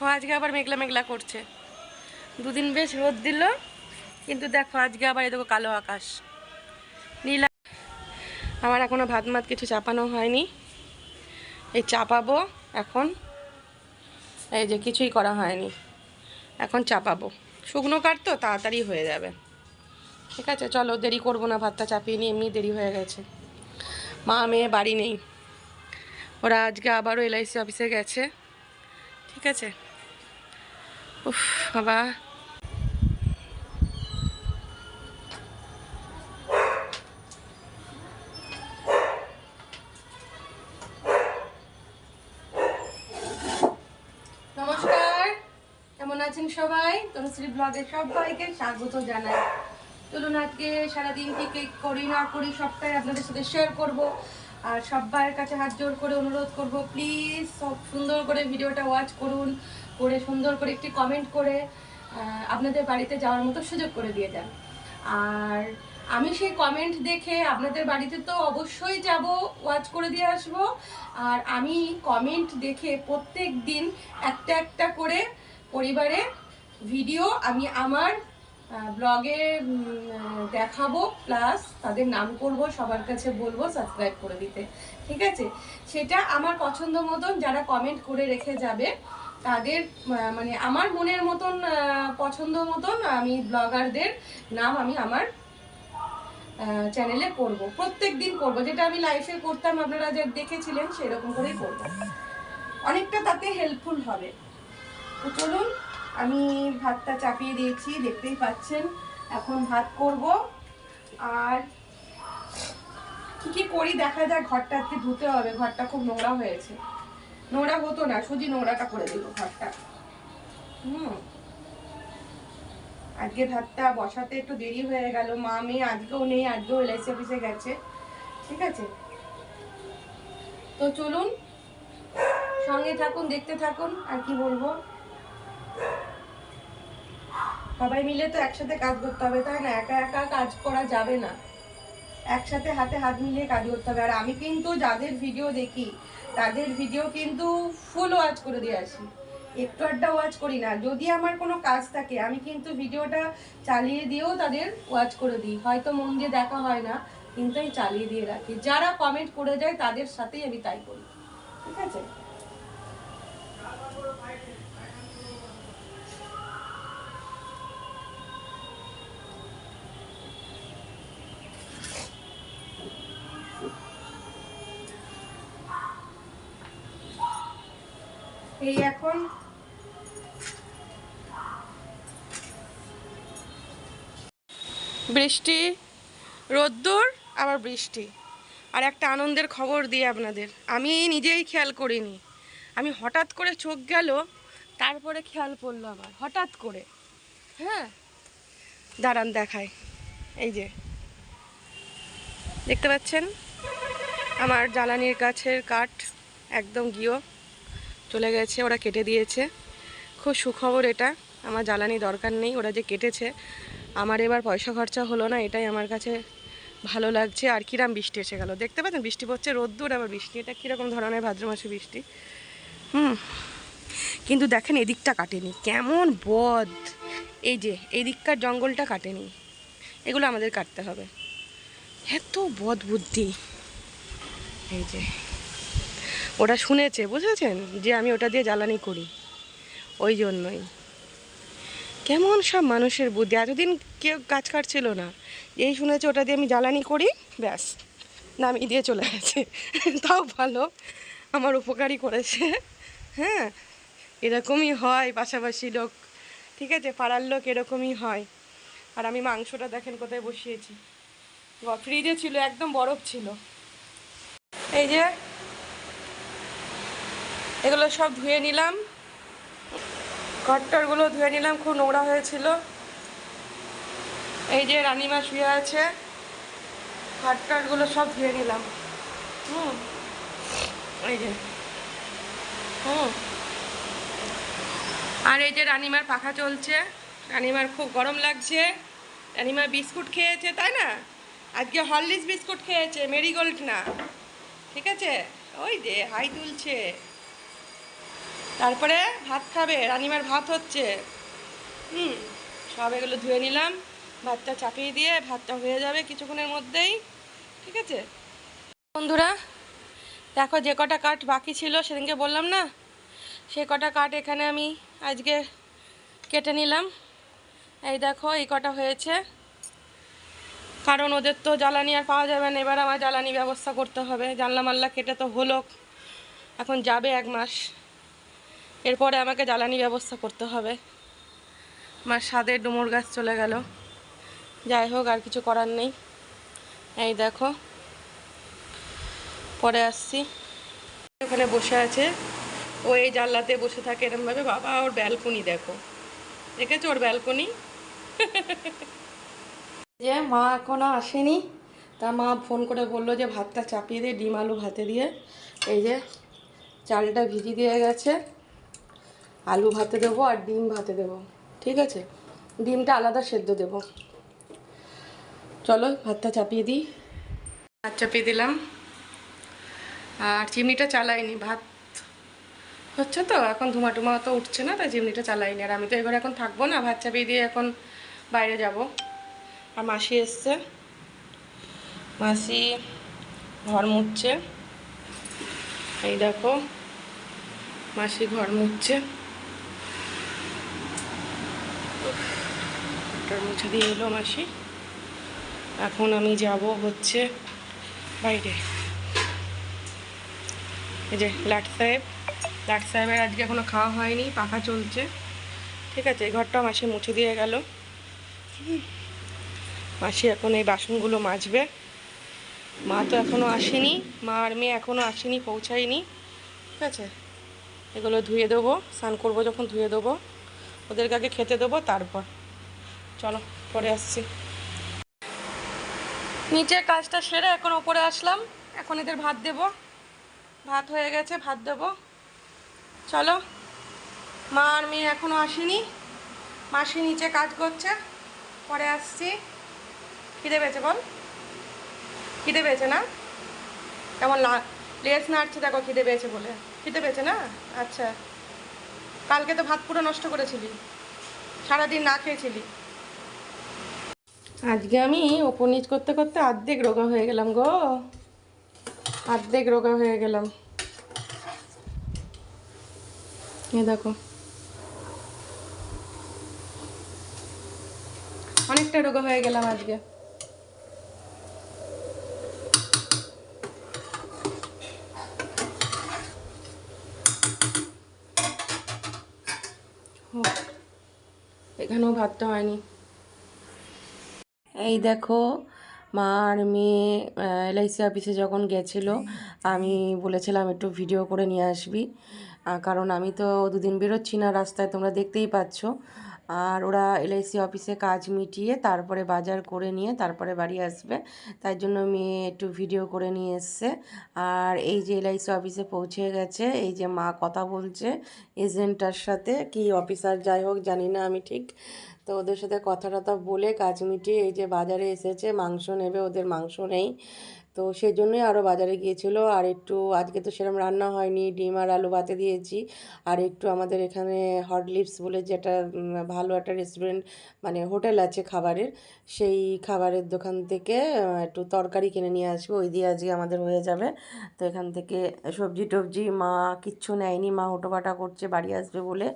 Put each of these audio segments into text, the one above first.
দেখো, আজকে আবার মেঘলা মেঘলা করছে। দুদিন বেশ রোদ দিল, কিন্তু দেখো, আজকে আবার এই দেখো কালো আকাশ। নীলা আমার এখনও ভাত মাত কিছু চাপানো হয়নি। এই চাপাবো এখন। এই যে কিছুই করা হয়নি। এখন চাপাবো। শুকনো কাঠ তো, তাড়াতাড়ি হয়ে যাবে। ঠিক আছে, চলো, দেরি করব না, ভাতটা চাপিয়ে নিয়ে এমনি দেরি হয়ে গেছে। মা, মেয়ে, বাড়ি নেই। ওরা আজকে আবারও এলআইসি অফিসে গেছে। ঠিক আছে। উফ বাবা কেমন আছেন সবাই? তনুশ্রী ব্লগে সবাইকে স্বাগত জানাই। চলুন আজকে সারাদিন কি কি করি না করি সবটাই আপনাদের সাথে শেয়ার করব। আর সবার কাছে হাত জোর করে অনুরোধ করব প্লিজ সব সুন্দর করে ভিডিওটা ওয়াচ করুন। করে, সুন্দর করে একটি কমেন্ট করে আপনাদের বাড়িতে যাওয়ার মতো সুযোগ করে দিয়ে যান আর আমি সেই কমেন্ট দেখে আপনাদের বাড়িতে তো অবশ্যই যাব ওয়াচ করে দিয়ে আসব। আর আমি কমেন্ট দেখে প্রত্যেক দিন একটা একটা করে পরিবারে ভিডিও আমি আমার ব্লগে দেখাবো প্লাস তাদের নাম করব, সবার কাছে বলব সাবস্ক্রাইব করে দিতে। ঠিক আছে? সেটা আমার পছন্দ মতন যারা কমেন্ট করে রেখে যাবে তাদের মানে আমার মনের মতন পছন্দ মতন আমি ব্লগারদের নাম আমি আমার চ্যানেলে করব। প্রত্যেক দিন করব। যেটা আমি লাইফে করতাম, আপনারা যে দেখেছিলেন, সেরকম করেই করব। অনেকটা তাতে হেল্পফুল হবে। তো চলুন, আমি ভাতটা চাপিয়ে দিয়েছি, দেখতেই পাচ্ছেন। এখন ভাত করব। আর কি কি করি, দেখা যায় ঘরটা আজকে ধুতে হবে। ঘরটা খুব নোংরা হয়েছে। নোংরা হতো না শুধু নোংরাটা করে দিল ঘরটা। হুম। আজকে ভাতটা বসাতে একটু দেরি হয়ে গেল। মা, মেয়ে আজকেও নেই, আজকেও এলআইসি অফিসে গেছে। ঠিক আছে? তো চলুন, সঙ্গে থাকুন, দেখতে থাকুন, আর কি বলব? সবাই মিলে তো একসাথে কাজ করতে হবে। তাই না? একা একা কাজ করা যাবে না। একসাথে হাতে হাত মিলিয়ে কাজ করতে হবে। আর আমি কিন্তু যাদের ভিডিও দেখি, তাদের ভিডিও কিন্তু ফুল ওয়াচ করে দিয়ে আসি। একটু আড্ডা ওয়াচ করি না। যদি আমার কোনো কাজ থাকে, আমি কিন্তু ভিডিওটা চালিয়ে দিয়েও তাদের ওয়াচ করে দিই। হয়তো মন দিয়ে দেখা হয় না, কিন্তু আমি চালিয়ে দিয়ে রাখি। যারা কমেন্ট করে যায়, তাদের সাথেই আমি তাই করি। ঠিক আছে? এই এখন বৃষ্টি, রোদ্দুর, আবার বৃষ্টি। আর একটা আনন্দের খবর দিই আপনাদের। আমি নিজেই খেয়াল করিনি। আমি হঠাৎ করে চোখ গেল, তারপরে খেয়াল পড়ল আবার, হঠাৎ করে। হ্যাঁ? দাঁড়ান দেখায় এই যে। দেখতে পাচ্ছেন? আমার জ্বালানির গাছের কাঠ, একদম গিয়েও চলে গেছে, ওরা কেটে দিয়েছে। খুব সুখবর এটা, আমার জ্বালানি দরকার নেই, ওরা যে কেটেছে, আমার এবার পয়সা খরচা হলো না, এটাই আমার কাছে ভালো লাগছে। আর কিরাম বৃষ্টি এসে গেল, দেখতে পাচ্ছেন বৃষ্টি পড়ছে, রোদ্দুর, আবার বৃষ্টি, এটা কীরকম ধরনের ভাদ্র মাসে বৃষ্টি। হুম, কিন্তু দেখেন এদিকটা কাটেনি, কেমন বদ। এই যে এই দিককার জঙ্গলটা কাটেনি, এগুলো আমাদের কাটতে হবে। এত বদ বুদ্ধি। এই যে। ওরা শুনেছে, বুঝেছেন? যে আমি ওটা দিয়ে জ্বালানি করি। ওই জন্যই। কেমন সব মানুষের বুদ্ধি। এতদিন কেউ গাছ কাটছিল না। এই শুনেছে, ওটা দিয়ে আমি জ্বালানি করি, ব্যাস। নামিয়ে দিয়ে চলে গেছে। তাও ভালো। আমার উপকারই করেছে। হ্যাঁ এরকমই হয় পাশাপাশি লোক। ঠিক আছে, পাড়ার লোক এরকমই হয়। আর আমি মাংসটা দেখেন কোথায় বসিয়েছি। ফ্রিজে ছিল, একদম বরফ ছিল। এই যে এগুলো সব ধুয়ে নিলাম। ঘরটারগুলো ধুয়ে নিলাম, খুব নোংরা হয়েছিল। এই যে রানিমা শুয়ে আছে, ঘরটারগুলো সব ধুয়ে নিলাম। হুম। এই যে। হুম। আর এই যে রানিমার পাখা চলছে, রানিমার খুব গরম লাগছে। রানিমা বিস্কুট খেয়েছে, তাই না? আজকে হরলিক্স বিস্কুট খেয়েছে, মেরিগোল্ড না। ঠিক আছে? ওই যে হাই তুলছে। তারপরে ভাত খাবে, রানিমার ভাত হচ্ছে। হুম, সব এগুলো ধুয়ে নিলাম, ভাতটা চাপিয়ে দিয়ে ভাতটা হয়ে যাবে কিছুক্ষণের মধ্যেই, ঠিক আছে? বন্ধুরা, দেখো যে কটা কাঠ বাকি ছিল, সেদিনকে বললাম না? সে কটা কাঠ এখানে আমি আজকে কেটে নিলাম। এই দেখো, এই কটা হয়েছে। কারণ ওদের তো জ্বালানি আর পাওয়া যাবে না, এবার আমার জ্বালানি ব্যবস্থা করতে হবে। জানলা মাল্লা কেটে তো হলো, এখন যাবে এক মাস। এরপরে আমাকে জ্বালানি ব্যবস্থা করতে হবে। আমার স্বাদে ডুমুর গাছ চলে গেল। যাই হোক আর কিছু করার নেই। এই দেখো পরে আসছি। ওখানে বসে আছে। ও এই জানলাতে বসে থাকে এরমভাবে। বাবা ওর ব্যালকনি দেখো। দেখেছ ওর ব্যালকনি? যে মা এখনও আসেনি তা মা ফোন করে বলল যে ভাতটা চাপিয়ে দিয়ে ডিম আলু ভাতে দিয়ে। এই যে চালটা ভিজি দিয়ে গেছে। আলু ভাতে দেবো আর ডিম ভাতে দেবো, ঠিক আছে? ডিমটা আলাদা সেদ্ধ দেবো। চলো, ভাতটা চাপিয়ে দিই। ভাত চাপিয়ে দিলাম। আর চিমনিটা চালাইনি, ভাত হচ্ছে তো, এখন ধুমা টুমা তো উঠছে না, তাই চিমনিটা চালাইনি। আর আমি তো এবার এখন থাকব না, ভাত চাপিয়ে দিয়ে এখন বাইরে যাব। আর মাসি এসছে। মাসি ঘর মুছছে। এই দেখো, মাসি ঘর মুছছে। ওটা মুছে দিয়ে এলো মাসি। এখন আমি যাব হচ্ছে বাইরে। এই যে লাট সাহেব, লাট সাহেবের আজকে এখনও খাওয়া হয়নি, পাখা চলছে। ঠিক আছে, এই ঘরটা মাসি মুছে দিয়ে গেল। মাসি এখন এই বাসনগুলো মাজবে। মা তো এখনও আসেনি, মা আর মেয়ে এখনও আসেনি, পৌঁছায়নি। ঠিক আছে, এগুলো ধুয়ে দেবো, স্নান করব যখন ধুয়ে দেবো। ওদেরকে আগে খেতে দেবো, তারপর। চলো, পরে আসছি। নিচের কাজটা সেরে এখন ওপরে আসলাম। এখন এদের ভাত দেব। ভাত হয়ে গেছে, ভাত দেব। চলো। মা আর মেয়ে এখনও আসেনি। মাসি নিচে কাজ করছে। পরে আসছি। খিদে পেয়েছে বল? খিদে পেয়েছে না? কেমন লেস নাড়ছে, দেখো খিদে পেয়েছে বলে। খিদে পেয়েছে না? আচ্ছা। কালকে তো ভাত পুরো নষ্ট করেছিলি। সারাদিন না খেয়েছিলি। আজকে আমি ওপর নিচ করতে করতে অর্ধেক রোগা হয়ে গেলাম গো। অর্ধেক রোগা হয়ে গেলাম। এ দেখো। অনেকটা রোগা হয়ে গেলাম আজকে ও, এখানেও ভাতটা হয়নি। এই দেখো, মা আর মেয়ে এলআইসি অফিসে যখন গেছিল, আমি বলেছিলাম একটু ভিডিও করে নিয়ে আসবি। কারণ আমি তো দুদিন বেরোচ্ছি না রাস্তায়, তোমরা দেখতেই পাচ্ছ। আর ওরা এলআইসি অফিসে কাজ মিটিয়ে তারপরে বাজার করে নিয়ে তারপরে বাড়ি আসবে। তাই জন্য মেয়ে একটু ভিডিও করে নিয়ে এসছে। আর এই যে এলআইসি অফিসে পৌঁছে গেছে, এই যে মা কথা বলছে এজেন্টটার সাথে, কি অফিসার যাই হোক, জানি না আমি ঠিক। তো ওদের সাথে কথা টথা বলে কাজ মিটিয়ে এই যে বাজারে এসেছে, মাংস নেবে, ওদের মাংস নেই। তো সেই জন্যই আরও বাজারে গিয়েছিল। আর একটু আজকে তো সেরকম রান্না হয়নি, ডিম আর আলু ভাতে দিয়েছি। আর একটু আমাদের এখানে হট লিপস বলে যেটা ভালো একটা রেস্টুরেন্ট মানে হোটেল আছে খাবারের, সেই খাবারের দোকান থেকে একটু তরকারি কিনে নিয়ে আসব। ওই দিয়ে আজকে আমাদের হয়ে যাবে। তো এখান থেকে সবজি টবজি মা কিচ্ছু নেয়নি, মা হুটোপাটা করছে, বাড়ি আসবে বলে।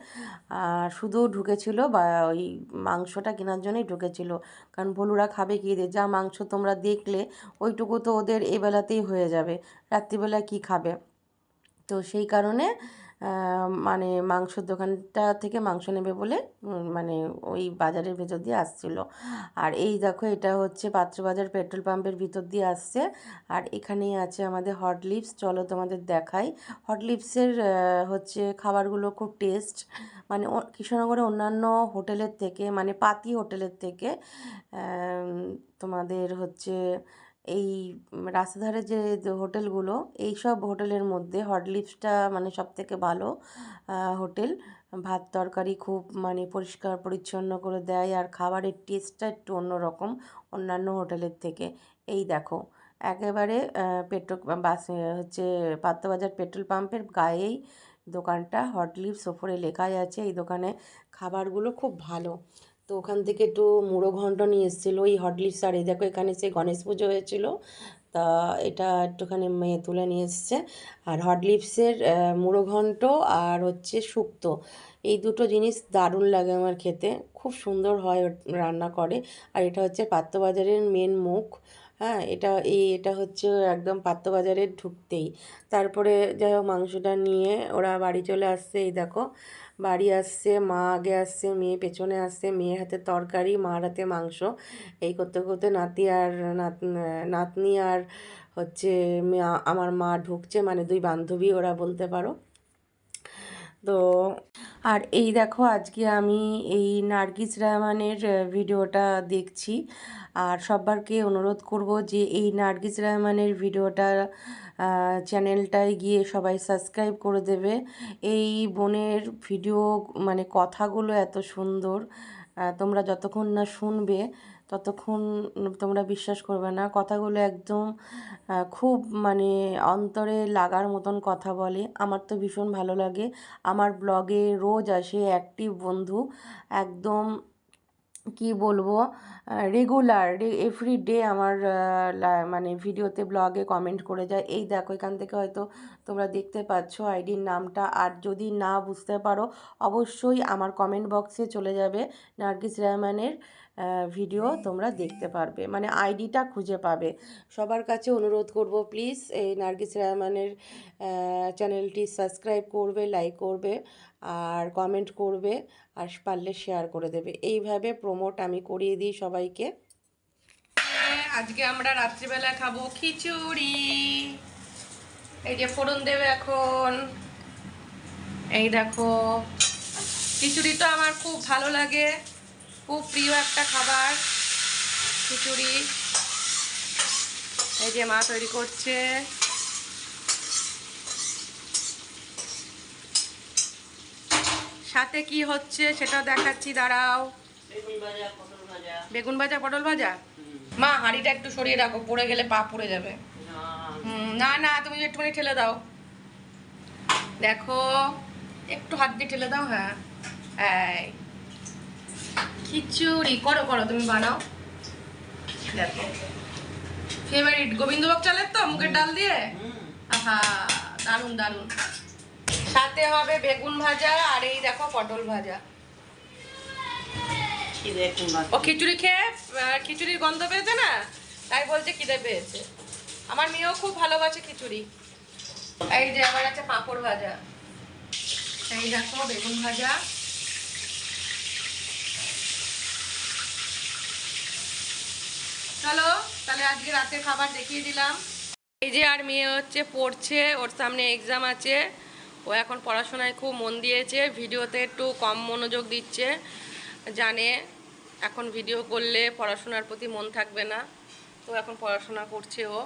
আর শুধু ঢুকেছিল বা ওই মাংসটা কেনার জন্যই ঢুকেছিল। কারণ ভলুরা খাবে কি দিয়ে? যা মাংস তোমরা দেখলে, ওইটুকু তো ওদের এবেলাতেই হয়ে যাবে। রাত্রিবেলা কি খাবে? তো সেই কারণে মানে মাংসর দোকানটা থেকে মাংস নেবে বলে মানে ওই বাজারের ভেতর দিয়ে আসছিল। আর এই দেখো, এটা হচ্ছে পাত্রবাজার পেট্রোল পাম্পের ভিতর দিয়ে আসছে। আর এখানেই আছে আমাদের হট লিপস চলো তোমাদের দেখাই। হট লিপসের হচ্ছে খাবারগুলো খুব টেস্ট। মানে কৃষ্ণনগরে অন্যান্য হোটেলের থেকে মানে পাতি হোটেলের থেকে তোমাদের হচ্ছে এই উম, রাস্তার ধারে যে হোটেলগুলো এই সব হোটেলের মধ্যে হট লিপসটা মানে সব থেকে ভালো হোটেল ভাত তরকারি খুব মানে পরিষ্কার পরিচ্ছন্ন করে দেয় আর খাবারের টেস্টটা একটু অন্যরকম অন্যান্য হোটেলের থেকে। এই দেখো একেবারে পেট্রোল বাস হচ্ছে পাত্রবাজার পেট্রোল পাম্পের গায়েই দোকানটা হট লিপস ওপরে লেখাই আছে। এই দোকানে খাবারগুলো খুব ভালো। তো ওখান থেকে একটু মুড়ো ঘন্ট নিয়ে এসেছিল ওই হটলিস আর এই দেখো এখানে সেই গণেশ পুজো হয়েছিল তা এটা একটুখানি মেয়ে তুলে নিয়ে এসছে। আর হট লিপসের আহ, মুড়ো ঘন্ট আর হচ্ছে শুক্তো। এই দুটো জিনিস দারুণ লাগে আমার খেতে। খুব সুন্দর হয় রান্না করে। আর এটা হচ্ছে পাত্রবাজারের মেন মুখ। হ্যাঁ এটা এই, এটা হচ্ছে একদম পাত্র বাজারে ঢুকতেই। তারপরে যাই হোক, মাংসটা নিয়ে ওরা বাড়ি চলে আসছে, এই দেখো। বাড়ি আসছে, মা আগে আসছে, মেয়ে পেছনে আসছে, মেয়ের হাতে তরকারি, মার হাতে মাংস। এই করতে করতে নাতি আর নাত, নাতনি আর হচ্ছে আমার মা ঢুকছে মানে দুই বান্ধবী ওরা বলতে পারো। তো আর এই দেখো, আজকে আমি এই নার্গিস রহমানের ভিডিওটা দেখছি। আর সবারকে অনুরোধ করব যে এই নার্গিস রহমানের ভিডিওটা চ্যানেলটায় গিয়ে সবাই সাবস্ক্রাইব করে দেবে। এই বোনের ভিডিও মানে কথাগুলো এত সুন্দর তোমরা যতক্ষণ না শুনবে, ততক্ষণ তোমরা বিশ্বাস করবে না। কথাগুলো একদম খুব মানে অন্তরে লাগার মতন কথা বলে। আমার তো ভীষণ ভালো লাগে। আমার ব্লগে রোজ আসে অ্যাক্টিভ বন্ধু। একদম কি বলব রেগুলার এভরি ডে আমার মানে ভিডিওতে ব্লগে কমেন্ট করে যায়, এই দেখো এখান থেকে হয়তো তোমরা দেখতে পাচ্ছ আইডির নামটা। আর যদি না বুঝতে পারো, অবশ্যই আমার কমেন্ট বক্সে চলে যাবে নার্গিস রহমানের ভিডিও তোমরা দেখতে পারবে। মানে আইডিটা খুঁজে পাবে। সবার কাছে অনুরোধ করব প্লিজ এই নার্গিস রহমানের চ্যানেলটি সাবস্ক্রাইব করবে লাইক করবে, আর কমেন্ট করবে, আর পারলে শেয়ার করে দেবে। এইভাবে প্রমোট আমি করিয়ে দিই সবাইকে। আজকে আমরা রাত্রিবেলা খাব খিচুড়ি। এই যে ফোড়ন দেবে এখন। এই দেখো, খিচুড়ি তো আমার খুব ভালো লাগে। খুব প্রিয় একটা খাবার খিচুড়ি। এই যে মা তৈরি করছে। সাথে কি হচ্ছে সেটা দেখাচ্ছি দাঁড়াও। বেগুন ভাজা পটল ভাজা। মা হাঁড়িটা একটু সরিয়ে রাখো পড়ে গেলে পা পুড়ে যাবে। না না তুমি একটুখানি ঠেলে দাও। দেখো একটু হাত দিয়ে ঠেলে দাও হ্যাঁ। এই খিচুড়ি করো করো তুমি বানাও। দেখো। ফেভারিট গোবিন্দভোগ চালের তো মুখের ডাল দিয়ে? আহা দারুণ দারুণ। সাথে হবে বেগুন ভাজা আর এই দেখো পটল ভাজা। ও খিচুড়ি খেয়ে খিচুড়ির গন্ধ পেয়েছে না? তাই বলছে খিদে পেয়েছে। আমার মেয়েও খুব ভালোবাসে খিচুড়ি। এই যে আমার আছে পাঁপড় ভাজা। এই দেখো বেগুন ভাজা। চলো, তাহলে আজকে রাতে খাবার দেখিয়ে দিলাম। এই যে আর মেয়ে হচ্ছে, পড়ছে, ওর সামনে এক্সাম আছে। ও এখন পড়াশোনায় খুব মন দিয়েছে, ভিডিওতে একটু কম মনোযোগ দিচ্ছে, জানে। এখন ভিডিও করলে পড়াশোনার প্রতি মন থাকবে না। তো এখন পড়াশোনা করছে ও।